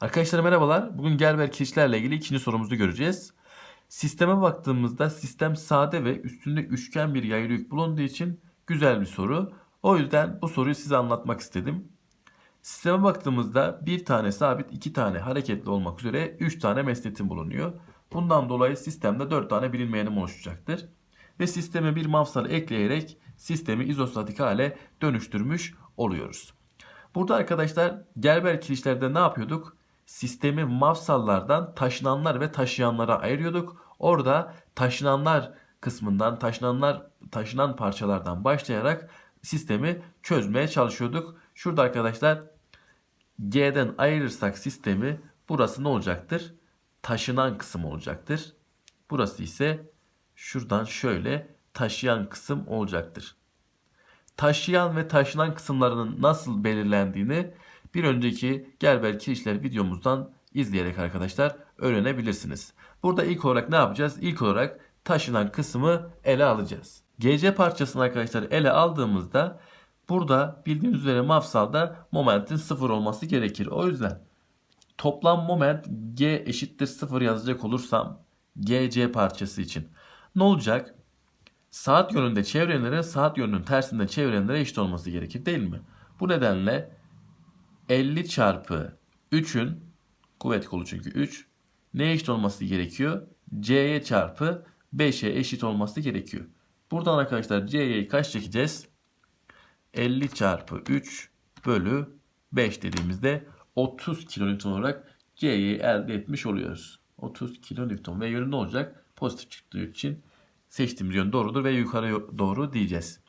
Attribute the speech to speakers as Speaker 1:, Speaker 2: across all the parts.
Speaker 1: Arkadaşlar merhabalar. Bugün Gerber kirişlerle ilgili ikinci sorumuzu göreceğiz. Sisteme baktığımızda sistem sade ve üstünde üçgen bir yaylı yük bulunduğu için güzel bir soru. O yüzden bu soruyu size anlatmak istedim. Sisteme baktığımızda bir tane sabit, iki tane hareketli olmak üzere üç tane mesnetim bulunuyor. Bundan dolayı sistemde dört tane bilinmeyenim oluşacaktır. Ve sisteme bir mafsal ekleyerek sistemi izostatik hale dönüştürmüş oluyoruz. Burada arkadaşlar Gerber kirişlerde ne yapıyorduk? Sistemi mafsallardan taşınanlar ve taşıyanlara ayırıyorduk. Orada taşınanlar kısmından taşınanlar taşınan parçalardan başlayarak sistemi çözmeye çalışıyorduk. Şurada arkadaşlar G'den ayırırsak sistemi burası ne olacaktır? Taşınan kısım olacaktır. Burası ise şuradan şöyle taşıyan kısım olacaktır. Taşıyan ve taşınan kısımlarının nasıl belirlendiğini bir önceki Gerber kirişler videomuzdan izleyerek arkadaşlar öğrenebilirsiniz. Burada ilk olarak ne yapacağız? İlk olarak taşınan kısmı ele alacağız. GC parçasını arkadaşlar ele aldığımızda burada bildiğiniz üzere mafsalda momentin sıfır olması gerekir. O yüzden toplam moment G eşittir sıfır yazacak olursam GC parçası için ne olacak? Saat yönünde çevrenlerin saat yönünün tersinde çevrenlere eşit olması gerekir değil mi? Bu nedenle 50 çarpı 3'ün kuvvet kolu çünkü 3 neye eşit olması gerekiyor? C'ye çarpı 5'e eşit olması gerekiyor. Buradan arkadaşlar C'ye kaç çekeceğiz? 50 çarpı 3 bölü 5 dediğimizde 30 kilonewton olarak C'yi elde etmiş oluyoruz. 30 kilonewton ve yönü ne olacak? Pozitif çıktığı için seçtiğimiz yön doğrudur ve yukarı doğru diyeceğiz.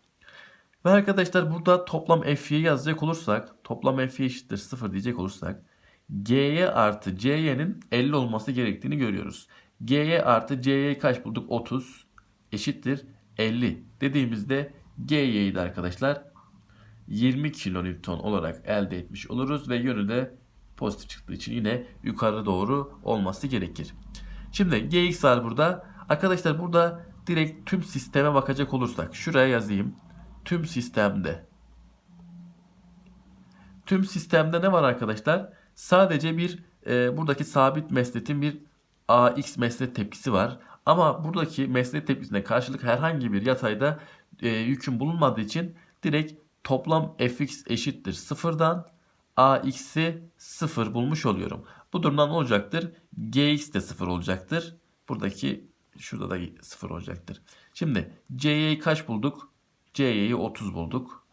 Speaker 1: Ve arkadaşlar burada toplam F'yi yazacak olursak toplam F eşittir 0 diyecek olursak G'ye artı C'ye'nin 50 olması gerektiğini görüyoruz. G'ye artı C'ye kaç bulduk? 30 eşittir 50 dediğimizde G'yi de arkadaşlar 20 kilonewton olarak elde etmiş oluruz ve yönü de pozitif çıktığı için yine yukarı doğru olması gerekir. Şimdi Gx var burada. Arkadaşlar burada direkt tüm sisteme bakacak olursak şuraya yazayım. Tüm sistemde. Tüm sistemde ne var arkadaşlar? Sadece bir e, buradaki sabit mesnetin bir AX mesnet tepkisi var. Ama buradaki mesnet tepkisine karşılık herhangi bir yatayda e, yükün bulunmadığı için direkt toplam fx eşittir sıfırdan ax'i 0 bulmuş oluyorum. Bu durumdan ne olacaktır? gx de 0 olacaktır. Buradaki şurada da 0 olacaktır. Şimdi c'yi kaç bulduk? C'yi 30 bulduk.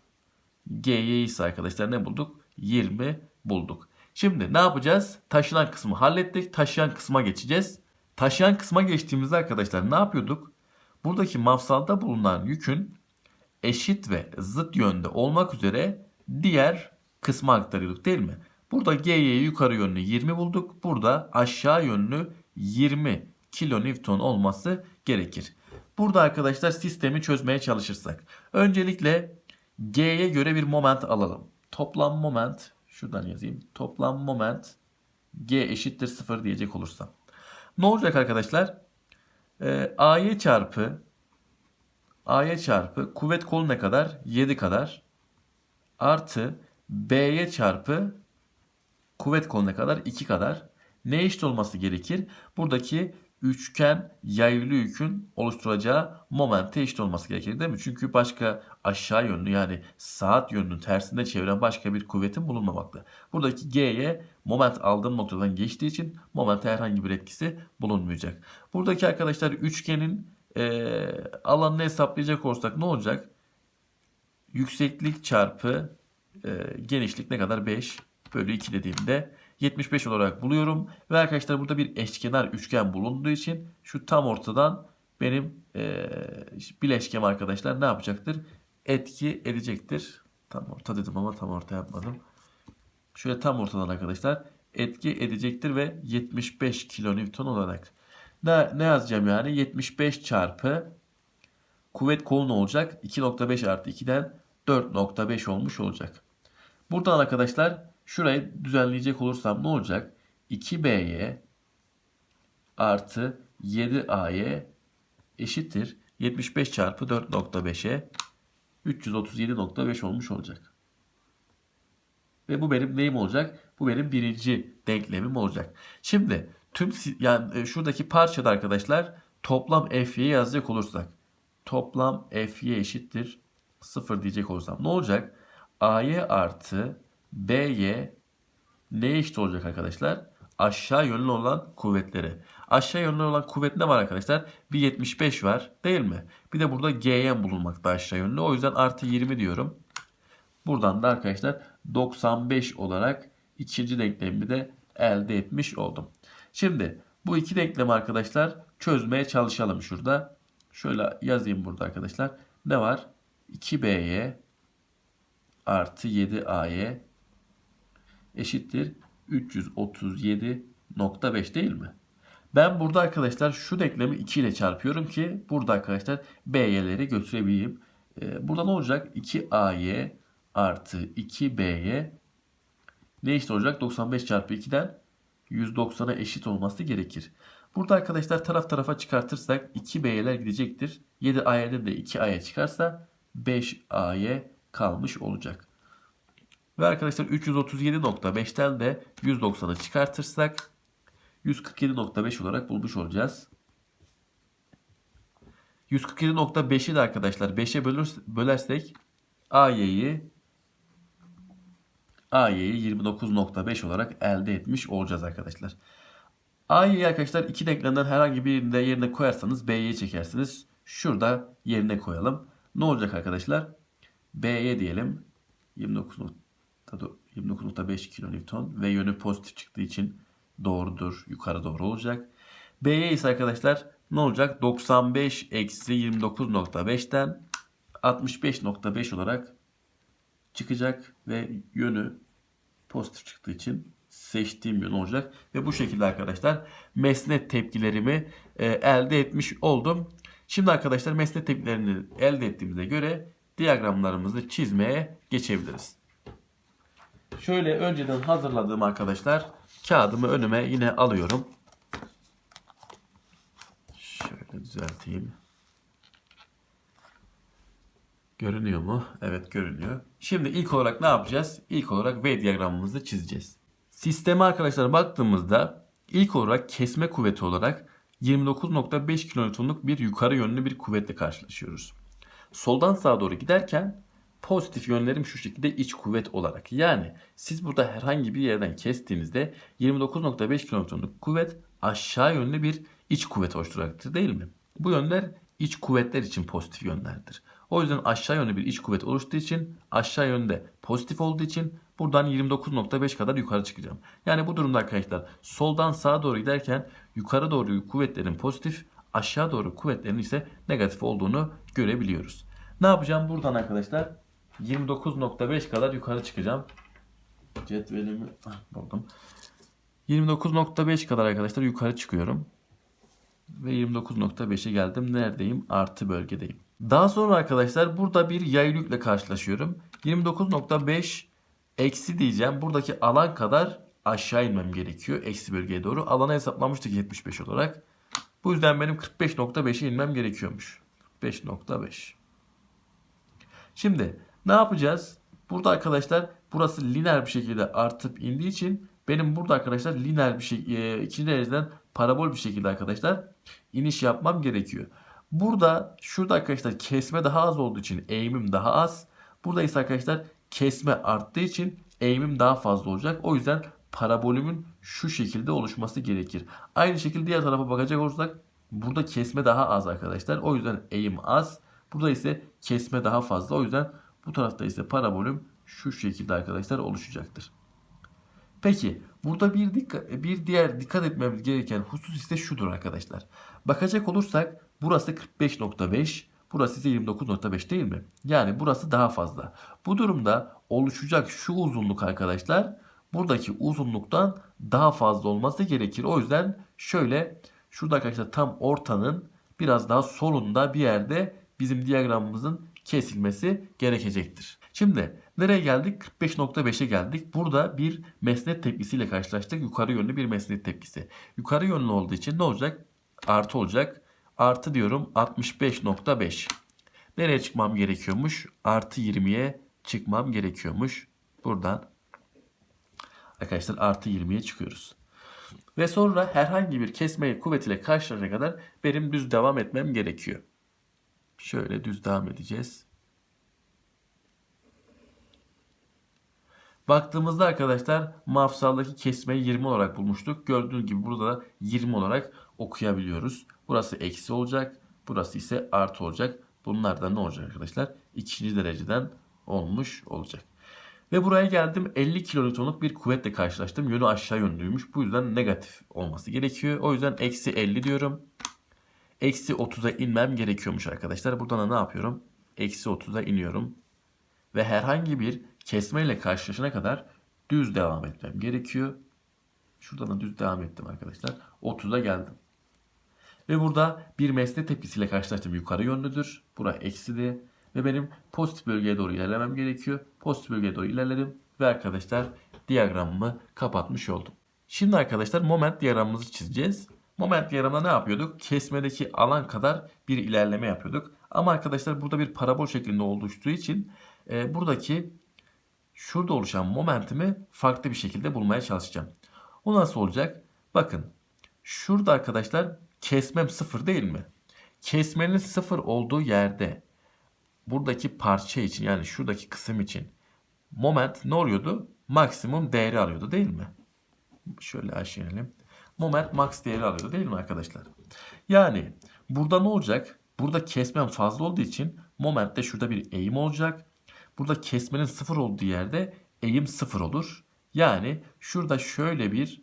Speaker 1: g'yi ise arkadaşlar ne bulduk? 20 bulduk. Şimdi ne yapacağız? Taşınan kısmı hallettik. Taşıyan kısma geçeceğiz. Taşıyan kısma geçtiğimizde arkadaşlar ne yapıyorduk? Buradaki mafsalda bulunan yükün eşit ve zıt yönde olmak üzere diğer kısma aktarıyorduk değil mi? Burada G'ye yukarı yönlü 20 bulduk. Burada aşağı yönlü 20 kilonewton olması gerekir. Burada arkadaşlar sistemi çözmeye çalışırsak. Öncelikle G'ye göre bir moment alalım. Toplam moment şuradan yazayım. Toplam moment G eşittir 0 diyecek olursam. Ne olacak arkadaşlar? Ee, A'ya çarpı A'ya çarpı kuvvet kolu ne kadar? 7 kadar. Artı B'ye çarpı kuvvet kolu ne kadar? 2 kadar. Ne eşit olması gerekir? Buradaki üçgen yaylı yükün oluşturacağı momente eşit olması gerekir değil mi? Çünkü başka aşağı yönlü yani saat yönünün tersinde çeviren başka bir kuvvetin bulunmamakta. Buradaki G'ye moment aldığım noktadan geçtiği için momente herhangi bir etkisi bulunmayacak. Buradaki arkadaşlar üçgenin e, alanını hesaplayacak olursak ne olacak? Yükseklik çarpı e, genişlik ne kadar? 5 bölü 2 dediğimde 75 olarak buluyorum. Ve arkadaşlar burada bir eşkenar üçgen bulunduğu için şu tam ortadan benim e, bileşkem arkadaşlar ne yapacaktır? Etki edecektir. Tam orta dedim ama tam orta yapmadım. Şöyle tam ortadan arkadaşlar etki edecektir ve 75 kilonewton olarak. Ne, ne yazacağım yani? 75 çarpı kuvvet kolu olacak? 2.5 artı 2'den 4.5 olmuş olacak. Buradan arkadaşlar şurayı düzenleyecek olursam ne olacak? 2B'ye artı 7A'ye eşittir. 75 çarpı 4.5'e 337.5 olmuş olacak. Ve bu benim neyim olacak? Bu benim birinci denklemim olacak. Şimdi tüm yani e, şuradaki parçada arkadaşlar toplam fy'yi yazacak olursak toplam fy eşittir 0 diyecek olursam ne olacak? ay artı by ne eşit olacak arkadaşlar? Aşağı yönlü olan kuvvetleri. Aşağı yönlü olan kuvvet ne var arkadaşlar? Bir 75 var değil mi? Bir de burada g'm bulunmakta aşağı yönlü. O yüzden artı 20 diyorum. Buradan da arkadaşlar 95 olarak ikinci denklemi de elde etmiş oldum. Şimdi bu iki denklemi arkadaşlar çözmeye çalışalım şurada. Şöyle yazayım burada arkadaşlar. Ne var? 2b'ye artı 7a'ya eşittir 337.5 değil mi? Ben burada arkadaşlar şu denklemi 2 ile çarpıyorum ki burada arkadaşlar b'yeleri götürebileyim. Ee, burada ne olacak? 2a'y artı 2b'ye ne eşit olacak? 95 çarpı 2'den 190'a eşit olması gerekir. Burada arkadaşlar taraf tarafa çıkartırsak 2b'yeler gidecektir. 7a'yeden de 2a'ya çıkarsa 5a'ya kalmış olacak. Ve arkadaşlar 337.5'ten de 190'ı çıkartırsak 147.5 olarak bulmuş olacağız. 147.5'i de arkadaşlar 5'e bölersek AY'yi AY'yi 29.5 olarak elde etmiş olacağız arkadaşlar. A'yı arkadaşlar iki denklemden herhangi birinde yerine koyarsanız B'yi çekersiniz. Şurada yerine koyalım. Ne olacak arkadaşlar? B'ye diyelim 29.5 kilonewton ve yönü pozitif çıktığı için doğrudur. Yukarı doğru olacak. B'ye ise arkadaşlar ne olacak? 95 eksi 29.5'ten 65.5 olarak çıkacak ve yönü pozitif çıktığı için seçtiğim yön olacak. Ve bu şekilde arkadaşlar mesnet tepkilerimi e, elde etmiş oldum. Şimdi arkadaşlar mesnet tepkilerini elde ettiğimize göre diyagramlarımızı çizmeye geçebiliriz. Şöyle önceden hazırladığım arkadaşlar kağıdımı önüme yine alıyorum. Şöyle düzelteyim. Görünüyor mu? Evet görünüyor. Şimdi ilk olarak ne yapacağız? İlk olarak V diyagramımızı çizeceğiz. Sisteme arkadaşlar baktığımızda ilk olarak kesme kuvveti olarak 29.5 kilonewtonluk bir yukarı yönlü bir kuvvetle karşılaşıyoruz. Soldan sağa doğru giderken pozitif yönlerim şu şekilde iç kuvvet olarak. Yani siz burada herhangi bir yerden kestiğinizde 29.5 kilonewtonluk kuvvet aşağı yönlü bir iç kuvvet oluşturacaktır değil mi? Bu yönler iç kuvvetler için pozitif yönlerdir. O yüzden aşağı yönlü bir iç kuvvet oluştuğu için aşağı yönde pozitif olduğu için buradan 29.5 kadar yukarı çıkacağım. Yani bu durumda arkadaşlar soldan sağa doğru giderken yukarı doğru kuvvetlerin pozitif aşağı doğru kuvvetlerin ise negatif olduğunu görebiliyoruz. Ne yapacağım buradan arkadaşlar? 29.5 kadar yukarı çıkacağım. Cetvelimi ah, buldum. 29.5 kadar arkadaşlar yukarı çıkıyorum. Ve 29.5'e geldim. Neredeyim? Artı bölgedeyim. Daha sonra arkadaşlar burada bir yay yükle karşılaşıyorum. 29.5 eksi diyeceğim. Buradaki alan kadar aşağı inmem gerekiyor. Eksi bölgeye doğru. Alanı hesaplamıştık 75 olarak. Bu yüzden benim 45.5'e inmem gerekiyormuş. 45.5. Şimdi ne yapacağız? Burada arkadaşlar burası lineer bir şekilde artıp indiği için benim burada arkadaşlar lineer bir şey e, ikinci dereceden parabol bir şekilde arkadaşlar iniş yapmam gerekiyor. Burada şurada arkadaşlar kesme daha az olduğu için eğimim daha az. Burada ise arkadaşlar kesme arttığı için eğimim daha fazla olacak. O yüzden parabolümün şu şekilde oluşması gerekir. Aynı şekilde diğer tarafa bakacak olursak burada kesme daha az arkadaşlar. O yüzden eğim az. Burada ise kesme daha fazla. O yüzden bu tarafta ise parabolüm şu şekilde arkadaşlar oluşacaktır. Peki burada bir dikkat, bir diğer dikkat etmemiz gereken husus ise şudur arkadaşlar. Bakacak olursak burası 45.5, burası ise 29.5 değil mi? Yani burası daha fazla. Bu durumda oluşacak şu uzunluk arkadaşlar buradaki uzunluktan daha fazla olması gerekir. O yüzden şöyle şurada arkadaşlar tam ortanın biraz daha solunda bir yerde bizim diyagramımızın kesilmesi gerekecektir. Şimdi nereye geldik? 45.5'e geldik. Burada bir mesnet tepkisiyle karşılaştık. Yukarı yönlü bir mesnet tepkisi. Yukarı yönlü olduğu için ne olacak? Artı olacak. Artı diyorum 65.5. Nereye çıkmam gerekiyormuş? Artı 20'ye çıkmam gerekiyormuş. Buradan arkadaşlar artı 20'ye çıkıyoruz. Ve sonra herhangi bir kesme kuvvetiyle karşılaşana kadar benim düz devam etmem gerekiyor. Şöyle düz devam edeceğiz. Baktığımızda arkadaşlar mafsaldaki kesmeyi 20 olarak bulmuştuk. Gördüğünüz gibi burada da 20 olarak okuyabiliyoruz. Burası eksi olacak. Burası ise artı olacak. Bunlar da ne olacak arkadaşlar? İkinci dereceden olmuş olacak. Ve buraya geldim 50 kilonewtonluk bir kuvvetle karşılaştım. Yönü aşağı yönlüymüş. Bu yüzden negatif olması gerekiyor. O yüzden eksi 50 diyorum. Eksi 30'a inmem gerekiyormuş arkadaşlar. Buradan da ne yapıyorum? Eksi 30'a iniyorum. Ve herhangi bir kesme ile karşılaşana kadar düz devam etmem gerekiyor. Şuradan da düz devam ettim arkadaşlar. 30'a geldim. Ve burada bir mesne tepkisiyle karşılaştım. Yukarı yönlüdür. Bura eksidi. Ve benim pozitif bölgeye doğru ilerlemem gerekiyor. Pozitif bölgeye doğru ilerledim. Ve arkadaşlar diyagramımı kapatmış oldum. Şimdi arkadaşlar moment diyagramımızı çizeceğiz. Moment diyagramda ne yapıyorduk? Kesmedeki alan kadar bir ilerleme yapıyorduk. Ama arkadaşlar burada bir parabol şeklinde oluştuğu için e, buradaki şurada oluşan momentimi farklı bir şekilde bulmaya çalışacağım. O nasıl olacak? Bakın şurada arkadaşlar kesmem sıfır değil mi? Kesmenin sıfır olduğu yerde buradaki parça için yani şuradaki kısım için moment ne oluyordu? Maksimum değeri alıyordu değil mi? Şöyle aşağı inelim. Moment max değeri alıyordu değil mi arkadaşlar? Yani burada ne olacak? Burada kesmem fazla olduğu için momentte şurada bir eğim olacak. Burada kesmenin sıfır olduğu yerde eğim sıfır olur. Yani şurada şöyle bir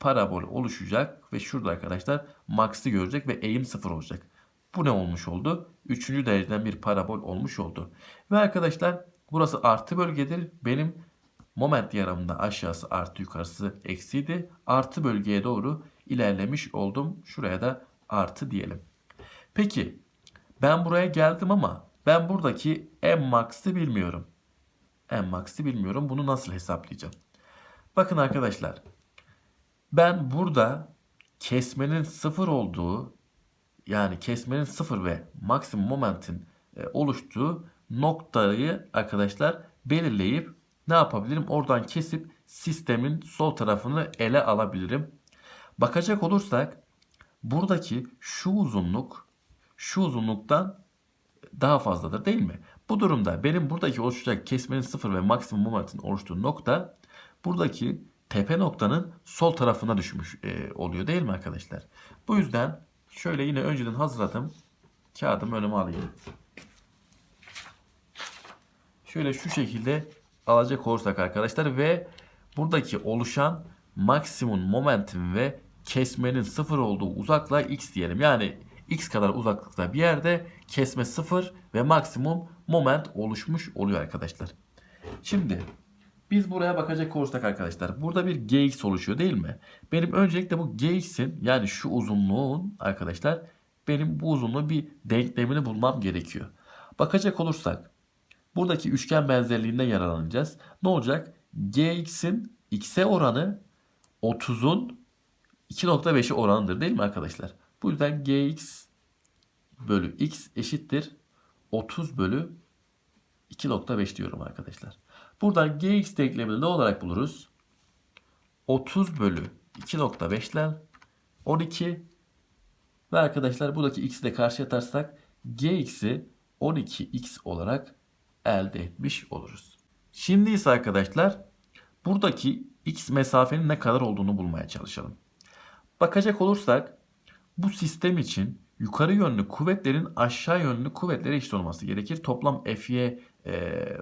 Speaker 1: parabol oluşacak ve şurada arkadaşlar max'ı görecek ve eğim sıfır olacak. Bu ne olmuş oldu? Üçüncü dereceden bir parabol olmuş oldu. Ve arkadaşlar burası artı bölgedir. Benim moment diyagramında aşağısı artı yukarısı eksiydi. Artı bölgeye doğru ilerlemiş oldum. Şuraya da artı diyelim. Peki ben buraya geldim ama ben buradaki M max'ı bilmiyorum. M max'ı bilmiyorum. Bunu nasıl hesaplayacağım? Bakın arkadaşlar. Ben burada kesmenin sıfır olduğu yani kesmenin sıfır ve maksimum momentin e, oluştuğu noktayı arkadaşlar belirleyip ne yapabilirim? Oradan kesip sistemin sol tarafını ele alabilirim. Bakacak olursak buradaki şu uzunluk şu uzunluktan daha fazladır değil mi? Bu durumda benim buradaki oluşacak kesmenin sıfır ve maksimum momentin oluştuğu nokta buradaki tepe noktanın sol tarafına düşmüş e, oluyor değil mi arkadaşlar? Bu yüzden şöyle yine önceden hazırladım. Kağıdımı önüme alayım. Şöyle şu şekilde alacak olursak arkadaşlar ve buradaki oluşan maksimum momentum ve kesmenin sıfır olduğu uzaklığa x diyelim. Yani x kadar uzaklıkta bir yerde kesme sıfır ve maksimum moment oluşmuş oluyor arkadaşlar. Şimdi biz buraya bakacak olursak arkadaşlar burada bir gx oluşuyor değil mi? Benim öncelikle bu gx'in yani şu uzunluğun arkadaşlar benim bu uzunluğun bir denklemini bulmam gerekiyor. Bakacak olursak buradaki üçgen benzerliğinden yararlanacağız. Ne olacak? gx'in x'e oranı 30'un 2.5'i oranıdır değil mi arkadaşlar? Bu yüzden gx bölü x eşittir 30 bölü 2.5 diyorum arkadaşlar. Buradan gx denklemini ne olarak buluruz? 30 bölü 2.5'ler 12 ve arkadaşlar buradaki x'i de karşıya atarsak gx'i 12x olarak elde etmiş oluruz. Şimdi ise arkadaşlar buradaki x mesafenin ne kadar olduğunu bulmaya çalışalım. Bakacak olursak bu sistem için yukarı yönlü kuvvetlerin aşağı yönlü kuvvetlere eşit olması gerekir. Toplam Fy e,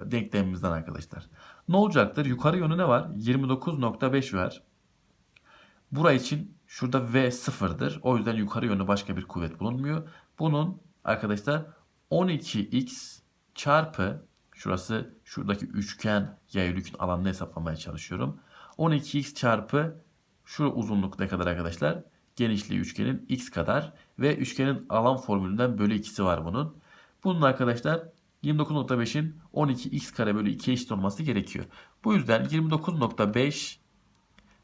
Speaker 1: denklemimizden arkadaşlar. Ne olacaktır? Yukarı yönü ne var? 29.5 var. Bura için şurada V sıfırdır. O yüzden yukarı yönlü başka bir kuvvet bulunmuyor. Bunun arkadaşlar 12x çarpı şurası şuradaki üçgen yaylıkün alanını hesaplamaya çalışıyorum. 12x çarpı şu uzunluk ne kadar arkadaşlar? Genişliği üçgenin x kadar ve üçgenin alan formülünden bölü ikisi var bunun. Bunun arkadaşlar 29.5'in 12x kare bölü 2 eşit olması gerekiyor. Bu yüzden 29.5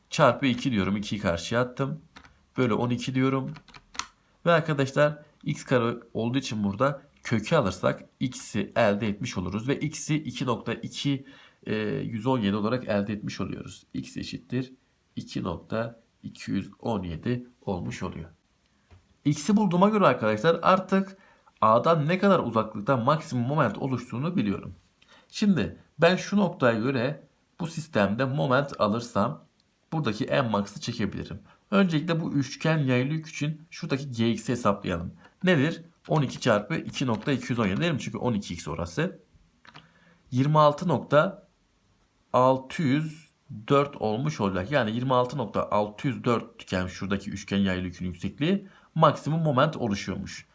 Speaker 1: çarpı 2 diyorum. 2'yi karşıya attım. Bölü 12 diyorum. Ve arkadaşlar x kare olduğu için burada kökü alırsak x'i elde etmiş oluruz. Ve x'i 2.2 e, 117 olarak elde etmiş oluyoruz. X eşittir 2.217 olmuş oluyor. X'i bulduğuma göre arkadaşlar artık A'dan ne kadar uzaklıkta maksimum moment oluştuğunu biliyorum. Şimdi ben şu noktaya göre bu sistemde moment alırsam buradaki en max'ı çekebilirim. Öncelikle bu üçgen yaylı yük için şuradaki gx'i hesaplayalım. Nedir? 12 çarpı 2.217 değil mi? Çünkü 12x orası. 26.604 olmuş olacak. Yani 26.604 iken şuradaki üçgen yaylı yükün yüksekliği maksimum moment oluşuyormuş.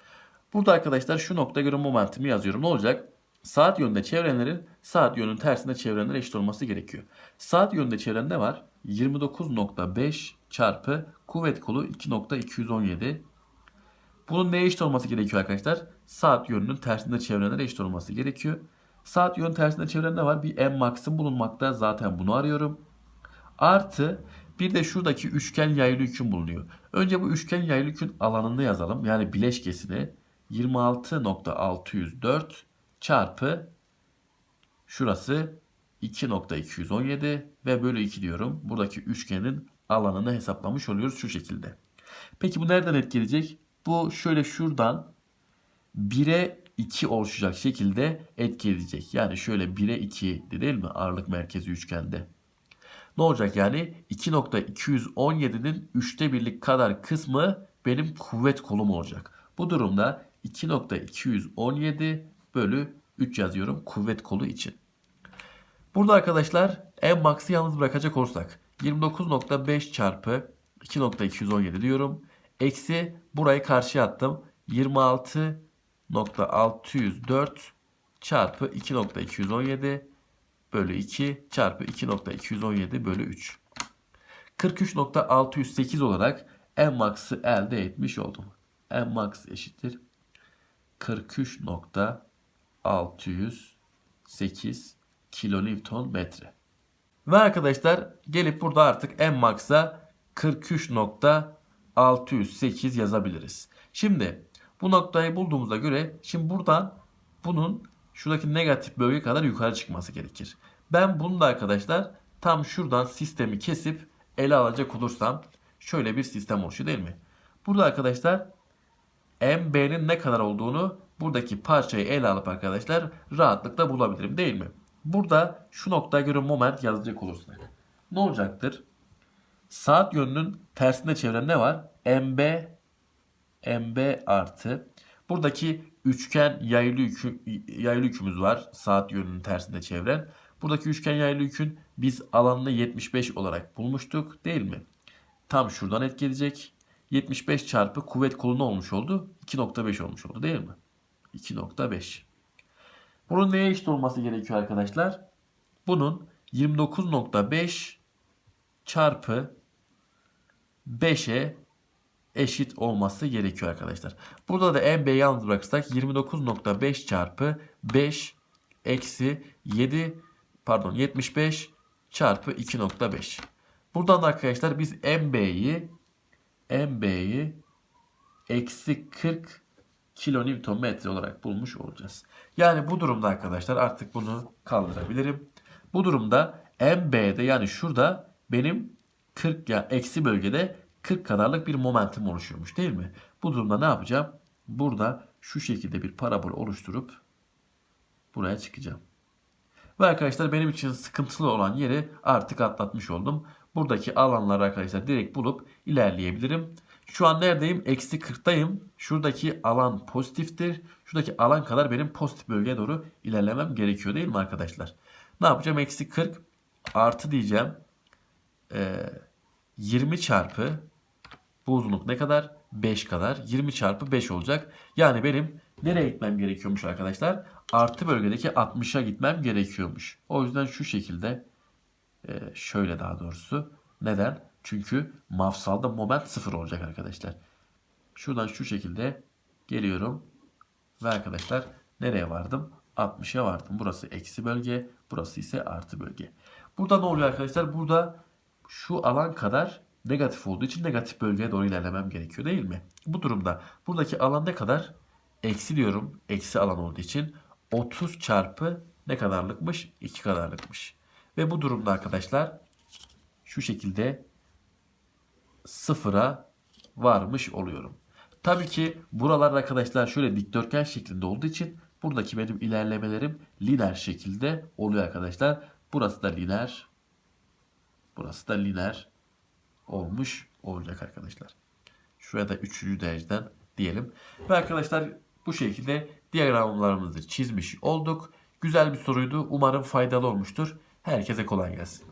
Speaker 1: Burada arkadaşlar şu noktaya göre momentimi yazıyorum. Ne olacak? Saat yönünde çevrenlerin saat yönünün tersinde çevrenlere eşit olması gerekiyor. Saat yönünde çevren ne var? 29.5 çarpı kuvvet kolu 2.217. Bunun neye eşit olması gerekiyor arkadaşlar? Saat yönünün tersinde çevrenlere eşit olması gerekiyor. Saat yönünün tersinde çevren ne var? Bir m max'ım bulunmakta. Zaten bunu arıyorum. Artı bir de şuradaki üçgen yaylı yükün bulunuyor. Önce bu üçgen yaylı yükün alanını yazalım. Yani bileşkesini 26.604 çarpı şurası 2.217 ve bölü 2 diyorum. Buradaki üçgenin alanını hesaplamış oluyoruz şu şekilde. Peki bu nereden etkileyecek? Bu şöyle şuradan 1'e 2 oluşacak şekilde etki edecek. Yani şöyle 1'e 2 değil mi ağırlık merkezi üçgende. Ne olacak yani? 2.217'nin 3'te birlik kadar kısmı benim kuvvet kolum olacak. Bu durumda 2.217 bölü 3 yazıyorum kuvvet kolu için. Burada arkadaşlar en max'ı yalnız bırakacak olursak 29.5 çarpı 2.217 diyorum. Eksi burayı karşıya attım. 26.604 çarpı 2.217 bölü 2 çarpı 2.217 bölü 3. 43.608 olarak en max'ı elde etmiş oldum. En max eşittir 43.608 kilonewton metre. Ve arkadaşlar gelip burada artık en max'a 43.608 yazabiliriz. Şimdi bu noktayı bulduğumuza göre şimdi buradan bunun şuradaki negatif bölge kadar yukarı çıkması gerekir. Ben bunu da arkadaşlar tam şuradan sistemi kesip ele alacak olursam şöyle bir sistem oluşuyor değil mi? Burada arkadaşlar MB'nin ne kadar olduğunu buradaki parçayı ele alıp arkadaşlar rahatlıkla bulabilirim değil mi? Burada şu noktaya göre moment yazacak olursak ne olacaktır? Saat yönünün tersinde çeviren ne var? MB MB artı buradaki üçgen yaylı, yükü, yaylı yükümüz var. Saat yönünün tersinde çeviren. Buradaki üçgen yaylı yükün biz alanını 75 olarak bulmuştuk değil mi? Tam şuradan etki edecek. 75 çarpı kuvvet kolu ne olmuş oldu? 2.5 olmuş oldu değil mi? 2.5. Bunun neye eşit olması gerekiyor arkadaşlar? Bunun 29.5 çarpı 5'e eşit olması gerekiyor arkadaşlar. Burada da MB'yi yalnız bırakırsak 29.5 çarpı 5 eksi 7 pardon 75 çarpı 2.5. Buradan da arkadaşlar biz MB'yi MB'yi eksi 40 kilonewton metre olarak bulmuş olacağız. Yani bu durumda arkadaşlar artık bunu kaldırabilirim. Bu durumda MB'de yani şurada benim 40 ya eksi bölgede 40 kadarlık bir momentum oluşuyormuş değil mi? Bu durumda ne yapacağım? Burada şu şekilde bir parabol oluşturup buraya çıkacağım. Ve arkadaşlar benim için sıkıntılı olan yeri artık atlatmış oldum. Buradaki alanları arkadaşlar direkt bulup ilerleyebilirim. Şu an neredeyim? Eksi 40'tayım. Şuradaki alan pozitiftir. Şuradaki alan kadar benim pozitif bölgeye doğru ilerlemem gerekiyor değil mi arkadaşlar? Ne yapacağım? Eksi 40 artı diyeceğim. Ee, 20 çarpı bu uzunluk ne kadar? 5 kadar. 20 çarpı 5 olacak. Yani benim nereye gitmem gerekiyormuş arkadaşlar? Artı bölgedeki 60'a gitmem gerekiyormuş. O yüzden şu şekilde e, şöyle daha doğrusu. Neden? Çünkü mafsalda moment 0 olacak arkadaşlar. Şuradan şu şekilde geliyorum. Ve arkadaşlar nereye vardım? 60'a vardım. Burası eksi bölge. Burası ise artı bölge. Burada ne oluyor arkadaşlar? Burada şu alan kadar negatif olduğu için negatif bölgeye doğru ilerlemem gerekiyor değil mi? Bu durumda buradaki alan ne kadar? Eksi diyorum. Eksi alan olduğu için 30 çarpı ne kadarlıkmış? 2 kadarlıkmış. Ve bu durumda arkadaşlar şu şekilde sıfıra varmış oluyorum. Tabii ki buralar arkadaşlar şöyle dikdörtgen şeklinde olduğu için buradaki benim ilerlemelerim lineer şekilde oluyor arkadaşlar. Burası da lineer. Burası da lineer olmuş olacak arkadaşlar. Şuraya da üçüncü dereceden diyelim. Ve arkadaşlar bu şekilde diyagramlarımızı çizmiş olduk. Güzel bir soruydu. Umarım faydalı olmuştur. Herkese kolay gelsin.